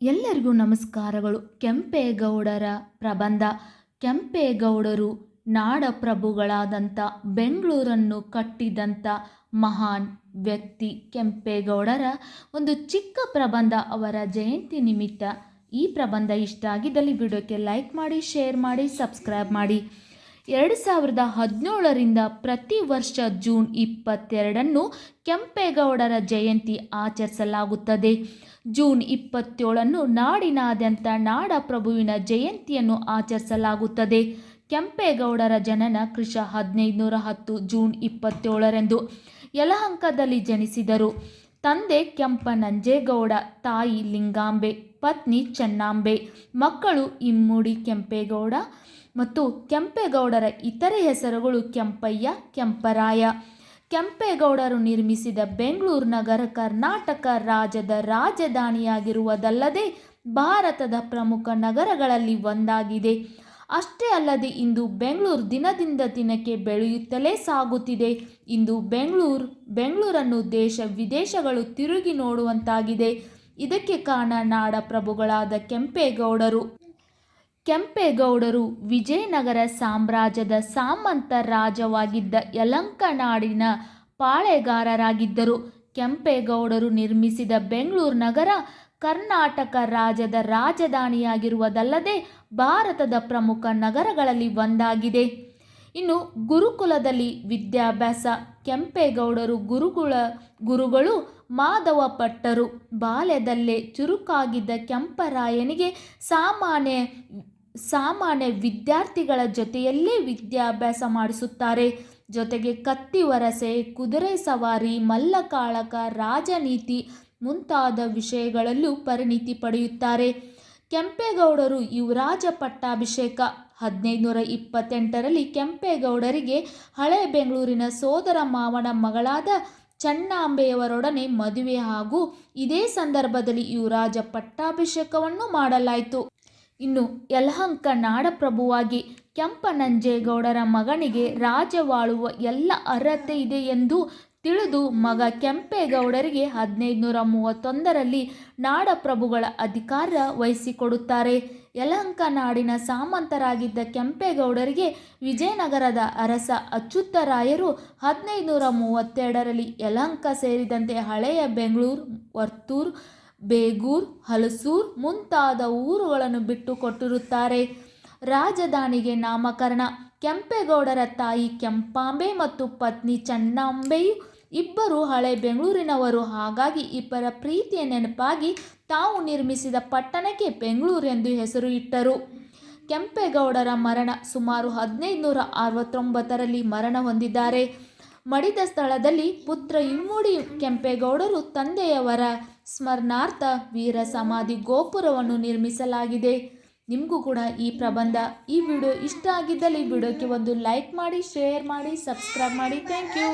ಎಲ್ಲರಿಗೂ ನಮಸ್ಕಾರಗಳು. ಕೆಂಪೇಗೌಡರ ಪ್ರಬಂಧ. ಕೆಂಪೇಗೌಡರು ನಾಡಪ್ರಭುಗಳಾದಂಥ ಬೆಂಗಳೂರನ್ನು ಕಟ್ಟಿದಂಥ ಮಹಾನ್ ವ್ಯಕ್ತಿ ಕೆಂಪೇಗೌಡರ. ಒಂದು ಚಿಕ್ಕ ಪ್ರಬಂಧ ಅವರ ಜಯಂತಿ ನಿಮಿತ್ತ ಈ ಪ್ರಬಂಧ ಇಷ್ಟ ಆಗಿದ್ದಲ್ಲಿ ವಿಡಿಯೋಕ್ಕೆ ಲೈಕ್ ಮಾಡಿ, ಶೇರ್ ಮಾಡಿ, ಸಬ್ಸ್ಕ್ರೈಬ್ ಮಾಡಿ. ಎರಡು ಸಾವಿರದ ಹದಿನೇಳರಿಂದ ಪ್ರತಿ ವರ್ಷ ಜೂನ್ ಇಪ್ಪತ್ತೆರಡನ್ನು ಕೆಂಪೇಗೌಡರ ಜಯಂತಿ ಆಚರಿಸಲಾಗುತ್ತದೆ. ಜೂನ್ ಇಪ್ಪತ್ತೇಳನ್ನು ನಾಡಿನಾದ್ಯಂತ ನಾಡಪ್ರಭುವಿನ ಜಯಂತಿಯನ್ನು ಆಚರಿಸಲಾಗುತ್ತದೆ. ಕೆಂಪೇಗೌಡರ ಜನನ ಕೃಷ ಹದಿನೈದುನೂರ ಹತ್ತು ಜೂನ್ ಇಪ್ಪತ್ತೇಳರಂದು ಯಲಹಂಕದಲ್ಲಿ ಜನಿಸಿದರು. ತಂದೆ ಕೆಂಪನಂಜೇಗೌಡ, ತಾಯಿ ಲಿಂಗಾಂಬೆ, ಪತ್ನಿ ಚೆನ್ನಾಂಬೆ, ಮಕ್ಕಳು ಇಮ್ಮುಡಿ ಕೆಂಪೇಗೌಡ ಮತ್ತು ಕೆಂಪೇಗೌಡರ ಇತರೆ ಹೆಸರುಗಳು ಕೆಂಪಯ್ಯ, ಕೆಂಪರಾಯ. ಕೆಂಪೇಗೌಡರು ನಿರ್ಮಿಸಿದ ಬೆಂಗಳೂರು ನಗರ ಕರ್ನಾಟಕ ರಾಜ್ಯದ ರಾಜಧಾನಿಯಾಗಿರುವುದಲ್ಲದೆ ಭಾರತದ ಪ್ರಮುಖ ನಗರಗಳಲ್ಲಿ ಒಂದಾಗಿದೆ. ಅಷ್ಟೇ ಅಲ್ಲದೆ ಇಂದು ಬೆಂಗಳೂರು ದಿನದಿಂದ ದಿನಕ್ಕೆ ಬೆಳೆಯುತ್ತಲೇ ಸಾಗುತ್ತಿದೆ. ಇಂದು ಬೆಂಗಳೂರು, ಬೆಂಗಳೂರನ್ನು ದೇಶ ವಿದೇಶಗಳು ತಿರುಗಿ ನೋಡುವಂತಾಗಿದೆ. ಇದಕ್ಕೆ ಕಾರಣ ನಾಡಪ್ರಭುಗಳಾದ ಕೆಂಪೇಗೌಡರು. ಕೆಂಪೇಗೌಡರು ವಿಜಯನಗರ ಸಾಮ್ರಾಜ್ಯದ ಸಾಮಂತ ರಾಜವಾಗಿದ್ದ ಯಲಂಕನಾಡಿನ ಪಾಳೆಗಾರರಾಗಿದ್ದರು. ಕೆಂಪೇಗೌಡರು ನಿರ್ಮಿಸಿದ ಬೆಂಗಳೂರು ನಗರ ಕರ್ನಾಟಕ ರಾಜ್ಯದ ರಾಜಧಾನಿಯಾಗಿರುವುದಲ್ಲದೆ ಭಾರತದ ಪ್ರಮುಖ ನಗರಗಳಲ್ಲಿ ಒಂದಾಗಿದೆ. ಇನ್ನು ಗುರುಕುಲದಲ್ಲಿ ವಿದ್ಯಾಭ್ಯಾಸ, ಕೆಂಪೇಗೌಡರು ಗುರುಕುಲ ಗುರುಗಳು ಮಾಧವ ಪಟ್ಟರು ಬಾಲ್ಯದಲ್ಲೇ ಚುರುಕಾಗಿದ್ದ ಕೆಂಪರಾಯನಿಗೆ ಸಾಮಾನ್ಯ ಸಾಮಾನ್ಯ ವಿದ್ಯಾರ್ಥಿಗಳ ಜೊತೆಯಲ್ಲೇ ವಿದ್ಯಾಭ್ಯಾಸ ಮಾಡಿಸುತ್ತಾರೆ. ಜೊತೆಗೆ ಕತ್ತಿ ವರಸೆ, ಕುದುರೆ ಸವಾರಿ, ಮಲ್ಲಕಾಳಕ, ರಾಜನೀತಿ ಮುಂತಾದ ವಿಷಯಗಳಲ್ಲೂ ಪರಿಣಿತಿ ಪಡೆಯುತ್ತಾರೆ. ಕೆಂಪೇಗೌಡರು ಯುವರಾಜ ಪಟ್ಟಾಭಿಷೇಕ ಹದಿನೈದುನೂರ ಇಪ್ಪತ್ತೆಂಟರಲ್ಲಿ ಕೆಂಪೇಗೌಡರಿಗೆ ಹಳೆ ಬೆಂಗಳೂರಿನ ಸೋದರ ಮಾವನ ಮಗಳಾದ ಚನ್ನಾಂಬೆಯವರೊಡನೆ ಮದುವೆ ಹಾಗೂ ಇದೇ ಸಂದರ್ಭದಲ್ಲಿ ಯುವರಾಜ ಪಟ್ಟಾಭಿಷೇಕವನ್ನು ಮಾಡಲಾಯಿತು. ಇನ್ನು ಯಲಹಂಕ ನಾಡಪ್ರಭುವಾಗಿ ಕೆಂಪನಂಜೇಗೌಡರ ಮಗನಿಗೆ ರಾಜವಾಳುವ ಎಲ್ಲ ಅರ್ಹತೆ ಇದೆ ಎಂದು ತಿಳಿದು ಮಗ ಕೆಂಪೇಗೌಡರಿಗೆ ಹದಿನೈದು ನೂರ ಮೂವತ್ತೊಂದರಲ್ಲಿ ನಾಡಪ್ರಭುಗಳ ಅಧಿಕಾರ ವಹಿಸಿಕೊಡುತ್ತಾರೆ. ಯಲಹಂಕ ನಾಡಿನ ಸಾಮಂತರಾಗಿದ್ದ ಕೆಂಪೇಗೌಡರಿಗೆ ವಿಜಯನಗರದ ಅರಸ ಅಚ್ಯುತ್ತರಾಯರು ಹದಿನೈದು ನೂರ ಮೂವತ್ತೆರಡರಲ್ಲಿ ಯಲಹಂಕ ಸೇರಿದಂತೆ ಹಳೆಯ ಬೆಂಗಳೂರು, ವರ್ತೂರು ಬೇಗೂರು, ಹಲಸೂರು ಮುಂತಾದ ಊರುಗಳನ್ನು ಬಿಟ್ಟು ಕೊಟ್ಟಿರುತ್ತಾರೆ. ರಾಜಧಾನಿಗೆ ನಾಮಕರಣ. ಕೆಂಪೇಗೌಡರ ತಾಯಿ ಕೆಂಪಾಂಬೆ ಮತ್ತು ಪತ್ನಿ ಚೆನ್ನಾಂಬೆಯು ಇಬ್ಬರು ಹಳೆ ಬೆಂಗಳೂರಿನವರು. ಹಾಗಾಗಿ ಇಬ್ಬರ ಪ್ರೀತಿಯ ನೆನಪಾಗಿ ತಾವು ನಿರ್ಮಿಸಿದ ಪಟ್ಟಣಕ್ಕೆ ಬೆಂಗಳೂರು ಎಂದು ಹೆಸರು ಇಟ್ಟರು. ಕೆಂಪೇಗೌಡರ ಮರಣ ಸುಮಾರು ಹದಿನೈದು ನೂರ ಅರವತ್ತೊಂಬತ್ತರಲ್ಲಿ ಮರಣ ಹೊಂದಿದ್ದಾರೆ. ಮಡಿದ ಸ್ಥಳದಲ್ಲಿ ಪುತ್ರ ಇಮ್ಮುಡಿ ಕೆಂಪೇಗೌಡರು ತಂದೆಯವರ ಸ್ಮರಣಾರ್ಥ ವೀರ ಸಮಾಧಿ ಗೋಪುರವನ್ನು ನಿರ್ಮಿಸಲಾಗಿದೆ. ನಿಮಗೂ ಕೂಡ ಈ ಪ್ರಬಂಧ, ಈ ವಿಡಿಯೋ ಇಷ್ಟ ಆಗಿದ್ದಲ್ಲಿ ವಿಡಿಯೋಕ್ಕೆ ಒಂದು ಲೈಕ್ ಮಾಡಿ, ಶೇರ್ ಮಾಡಿ, ಸಬ್ಸ್ಕ್ರೈಬ್ ಮಾಡಿ. Thank you.